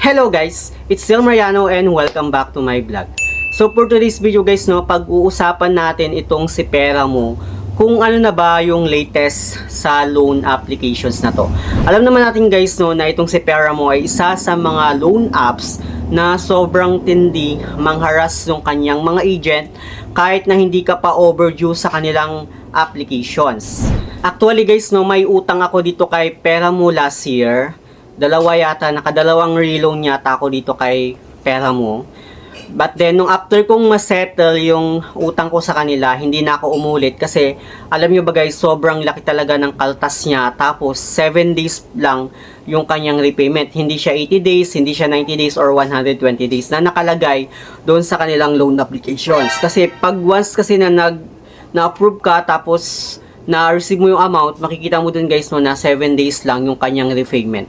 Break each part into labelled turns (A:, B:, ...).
A: Hello guys, it's Sil Mariano and welcome back to my vlog. So for today's video guys no, pag-uusapan natin itong si Pera mo kung ano na ba yung latest sa loan applications na to. Alam naman natin guys no na itong si Pera mo ay isa sa mga loan apps na sobrang tindi mangharas yung kanyang mga agent kahit na hindi ka pa overdue sa kanilang applications. Actually guys no, may utang ako dito kay Pera mo last year dalawa yata, nakadalawang reloan yata ako dito kay pera mo. But then, nung after kong masettle yung utang ko sa kanila, hindi na ako umulit kasi alam nyo ba guys, sobrang laki talaga ng kaltas niya. Tapos, 7 days lang yung kanyang repayment. Hindi siya 80 days, hindi siya 90 days or 120 days na nakalagay doon sa kanilang loan applications. Kasi pag once kasi na nag na-approve ka tapos na-receive mo yung amount, makikita mo dun guys no, na 7 days lang yung kanyang repayment.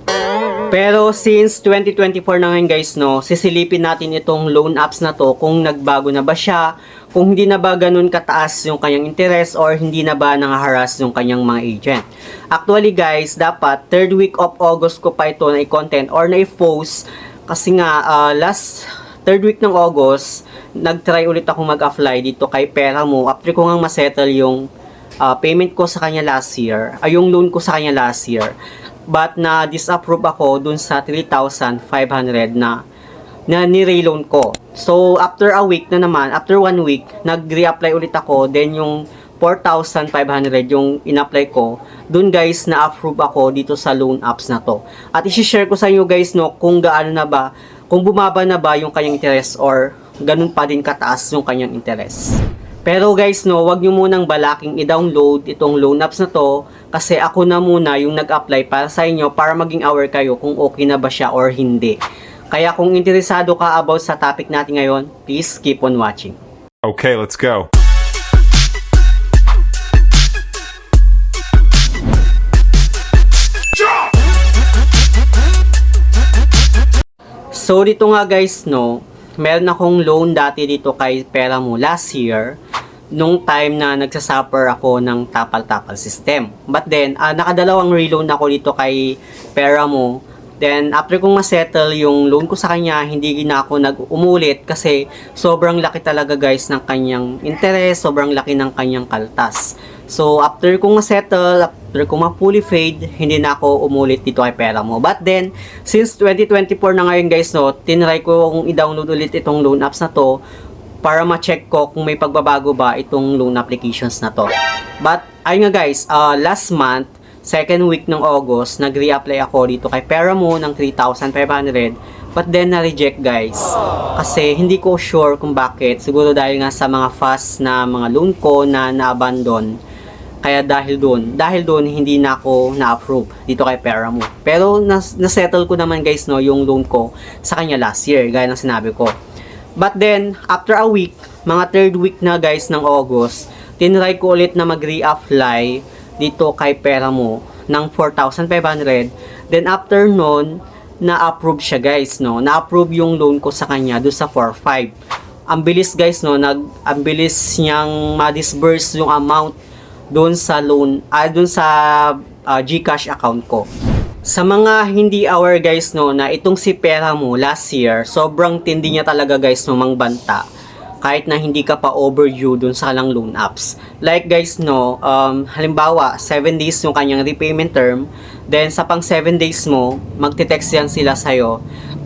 A: Pero since 2024 na ngayon guys no, sisilipin natin itong loan apps na to kung nagbago na ba siya, kung hindi na ba ganun kataas yung kanyang interest or hindi na ba nangaharas yung kanyang mga agent. Actually guys, dapat third week of August ko pa ito na i-content or na i-post kasi nga uh, last third week ng August, nag-try ulit ako mag-apply dito kay Pera mo after ko nga masettle yung uh, payment ko sa kanya last year, ay yung loan ko sa kanya last year but na disapprove ako dun sa 3,500 na na ni-reloan ko. So, after a week na naman, after one week, nag-reapply ulit ako, then yung 4,500 yung in-apply ko, dun guys, na-approve ako dito sa loan apps na to. At isi-share ko sa inyo guys, no, kung gaano na ba, kung bumaba na ba yung kanyang interest or ganun pa din kataas yung kanyang interest. Pero guys, no, wag nyo munang balaking i-download itong loan apps na to kasi ako na muna yung nag-apply para sa inyo para maging aware kayo kung okay na ba siya or hindi. Kaya kung interesado ka about sa topic natin ngayon, please keep on watching.
B: Okay, let's go.
A: So dito nga guys, no, meron akong loan dati dito kay Pera mo last year nung time na nagsasuffer ako ng tapal-tapal system. But then, ah, nakadalawang reloan ako dito kay Pera mo. Then, after kong masettle yung loan ko sa kanya, hindi na ako nag-umulit kasi sobrang laki talaga guys ng kanyang interest, sobrang laki ng kanyang kaltas. So, after kong masettle, after kong ma-fully fade, hindi na ako umulit dito kay pera mo. But then, since 2024 na ngayon guys, no, tinry ko kung i-download ulit itong loan apps na to para ma-check ko kung may pagbabago ba itong loan applications na to. But, ayun nga guys, uh, last month, second week ng August, nag-reapply ako dito kay Peramo ng 3,500 but then na-reject guys. Kasi hindi ko sure kung bakit. Siguro dahil nga sa mga fast na mga loan ko na na-abandon. Kaya dahil doon, dahil doon hindi na ako na-approve dito kay Peramo. Pero nas- na-settle ko naman guys no yung loan ko sa kanya last year, gaya ng sinabi ko. But then, after a week, mga third week na guys ng August, tinry ko ulit na mag-reapply dito kay pera mo ng 4,500. Then after nun, na-approve siya guys, no? Na-approve yung loan ko sa kanya do sa 4,500. Ang bilis guys, no? Nag, ang bilis niyang ma-disburse yung amount doon sa loan, ah, doon sa ah, GCash account ko. Sa mga hindi aware guys no na itong si pera mo last year, sobrang tindi niya talaga guys no mangbanta kahit na hindi ka pa overdue dun sa lang loan apps. Like guys no, um, halimbawa 7 days yung kanyang repayment term, then sa pang 7 days mo, magte-text yan sila sa'yo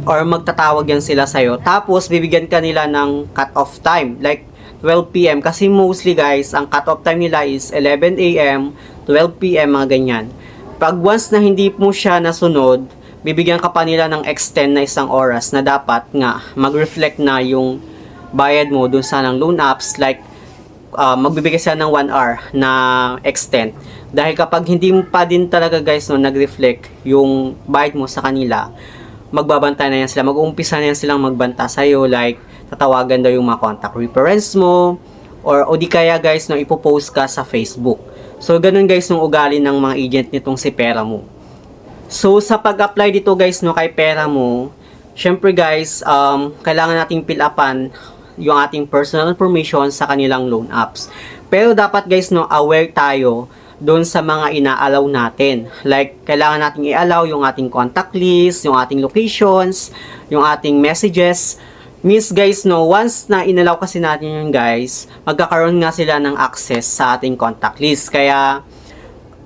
A: or magtatawag yan sila sa'yo. Tapos bibigyan ka nila ng cut-off time like 12 p.m. kasi mostly guys, ang cut-off time nila is 11 a.m. 12 p.m. mga ganyan. Pag once na hindi mo siya nasunod, bibigyan ka pa nila ng extend na isang oras na dapat nga mag-reflect na yung bayad mo dun sa ng loan apps like uh, magbibigay sila ng 1 hour na extend. Dahil kapag hindi mo pa din talaga guys no, nag-reflect yung bayad mo sa kanila, magbabantay na yan sila. Mag-uumpisa na yan silang magbanta sa'yo like tatawagan daw yung mga contact reference mo or o di kaya guys no, ipopost ka sa Facebook. So, ganun guys yung ugali ng mga agent nitong si Pera mo. So, sa pag-apply dito guys no, kay Pera mo, syempre guys, um, kailangan nating fill upan yung ating personal information sa kanilang loan apps. Pero dapat guys no, aware tayo doon sa mga inaalaw natin. Like, kailangan natin i-allow yung ating contact list, yung ating locations, yung ating messages. Means guys, no, once na inalaw kasi natin yun guys, magkakaroon nga sila ng access sa ating contact list. Kaya,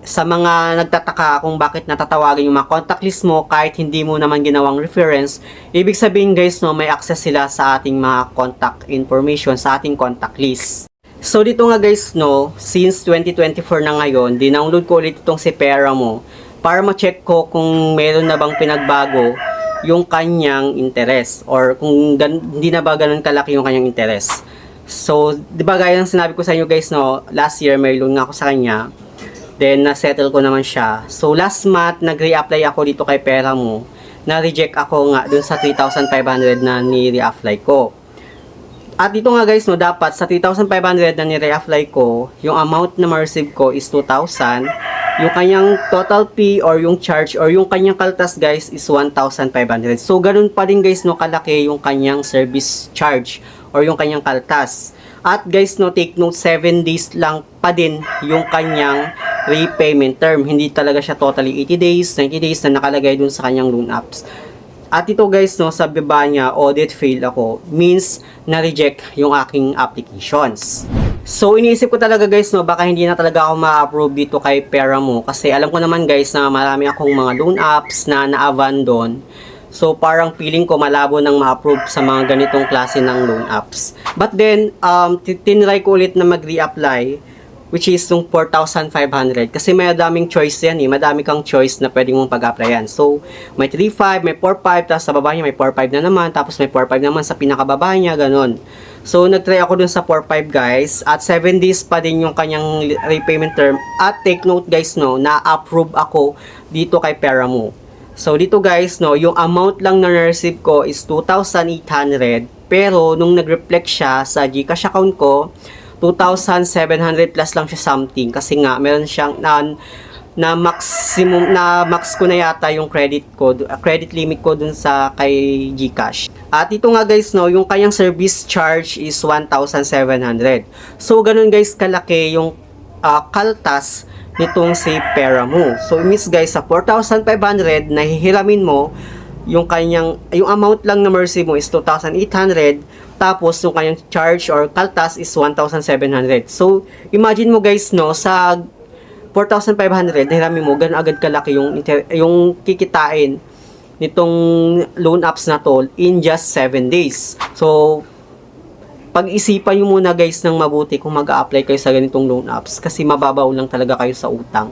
A: sa mga nagtataka kung bakit natatawagin yung mga contact list mo kahit hindi mo naman ginawang reference, ibig sabihin guys no, may access sila sa ating mga contact information sa ating contact list. So dito nga guys no, since 2024 na ngayon, dinownload ko ulit itong si Pera mo para ma-check ko kung meron na bang pinagbago yung kanyang interest or kung gan- hindi na ba ganun kalaki yung kanyang interest. So, di ba gaya ng sinabi ko sa inyo guys no, last year may loan nga ako sa kanya. Then, na-settle ko naman siya. So, last month, nag-reapply ako dito kay pera mo. Na-reject ako nga dun sa 3,500 na ni-reapply ko. At dito nga guys, no, dapat sa 3,500 na ni-reapply ko, yung amount na ma-receive ko is 2,000. Yung kanyang total fee or yung charge or yung kanyang kaltas guys is 1,500. So, ganun pa rin guys, no, kalaki yung kanyang service charge or yung kanyang kaltas. At guys, no, take note, 7 days lang pa din yung kanyang repayment term. Hindi talaga siya totally 80 days, 90 days na nakalagay dun sa kanyang loan apps. At ito guys, no, sa baba niya, audit fail ako, means na-reject yung aking applications. So, iniisip ko talaga guys, no, baka hindi na talaga ako ma-approve dito kay pera mo. Kasi alam ko naman guys na marami akong mga loan apps na na-abandon. So, parang feeling ko malabo nang ma-approve sa mga ganitong klase ng loan apps. But then, um, ti- tinry ko ulit na mag-reapply which is yung 4,500 kasi may daming choice yan eh madami kang choice na pwede mong pag-applyan so may 3,500 may 4,500 tapos sa baba niya may 4,500 na naman tapos may 4,500 naman sa pinakababa niya ganon so nagtry ako dun sa 4,500 guys. At 7 days pa din yung kanyang repayment term. At take note guys no na approve ako dito kay Peramo So dito guys no, yung amount lang na na-receive ko is 2,800 pero nung nag-reflect siya sa GCash account ko 2,700 plus lang siya something. Kasi nga meron siyang na, na maximum na max ko na yata yung credit ko uh, credit limit ko dun sa kay GCash. At ito nga guys no, yung kanyang service charge is 1,700. So ganun guys kalaki yung uh, kaltas nitong si Peramo. So, means guys, sa 4,500 na hihiramin mo, yung kanyang, yung amount lang na mercy mo is 2,800, tapos yung kanyang charge or kaltas is 1,700. So, imagine mo guys, no, sa 4,500, nahiramin mo, ganun agad kalaki yung, inter- yung kikitain nitong loan apps na to in just 7 days. So, pag-isipan nyo muna guys ng mabuti kung mag apply kayo sa ganitong loan apps kasi mababaw lang talaga kayo sa utang.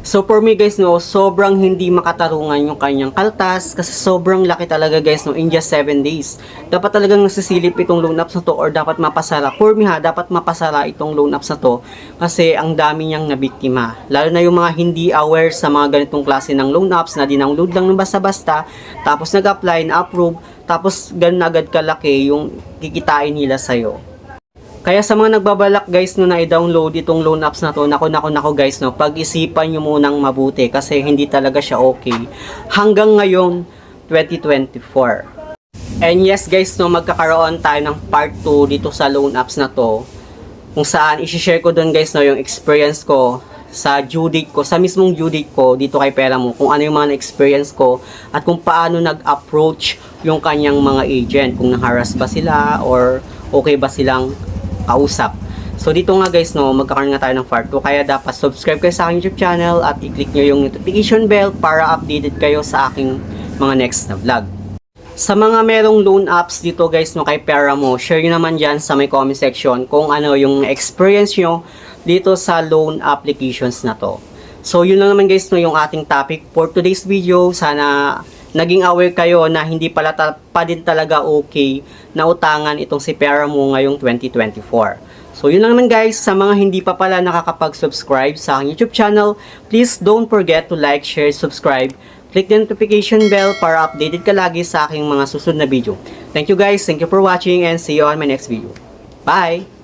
A: So for me guys no, sobrang hindi makatarungan yung kanyang kaltas kasi sobrang laki talaga guys no in just 7 days. Dapat talagang nasisilip itong loan apps na to or dapat mapasara. For me ha, dapat mapasara itong loan apps na to kasi ang dami niyang nabiktima. Lalo na yung mga hindi aware sa mga ganitong klase ng loan apps na dinownload lang ng basta-basta tapos nag-apply na approve tapos ganun agad kalaki yung kikitain nila sa'yo. Kaya sa mga nagbabalak guys no na i-download itong loan apps na to, nako nako nako guys no, pag-isipan nyo munang mabuti kasi hindi talaga siya okay hanggang ngayon 2024. And yes guys no, magkakaroon tayo ng part 2 dito sa loan apps na to kung saan i-share ko doon guys no yung experience ko sa due ko, sa mismong due ko dito kay pera mo, kung ano yung mga na-experience ko at kung paano nag-approach yung kanyang mga agent, kung naharas ba sila or okay ba silang kausap. So dito nga guys no, magkakaroon nga tayo ng part 2 kaya dapat subscribe kayo sa aking YouTube channel at i-click nyo yung notification bell para updated kayo sa aking mga next na vlog. Sa mga merong loan apps dito guys no kay pera mo, share nyo naman dyan sa may comment section kung ano yung experience nyo dito sa loan applications na to. So yun lang naman guys no yung ating topic for today's video. Sana naging aware kayo na hindi pala ta- pa din talaga okay na utangan itong si pera mo ngayong 2024. So yun lang naman guys, sa mga hindi pa pala nakakapag-subscribe sa aking YouTube channel, please don't forget to like, share, subscribe, click the notification bell para updated ka lagi sa aking mga susunod na video. Thank you guys, thank you for watching and see you on my next video. Bye!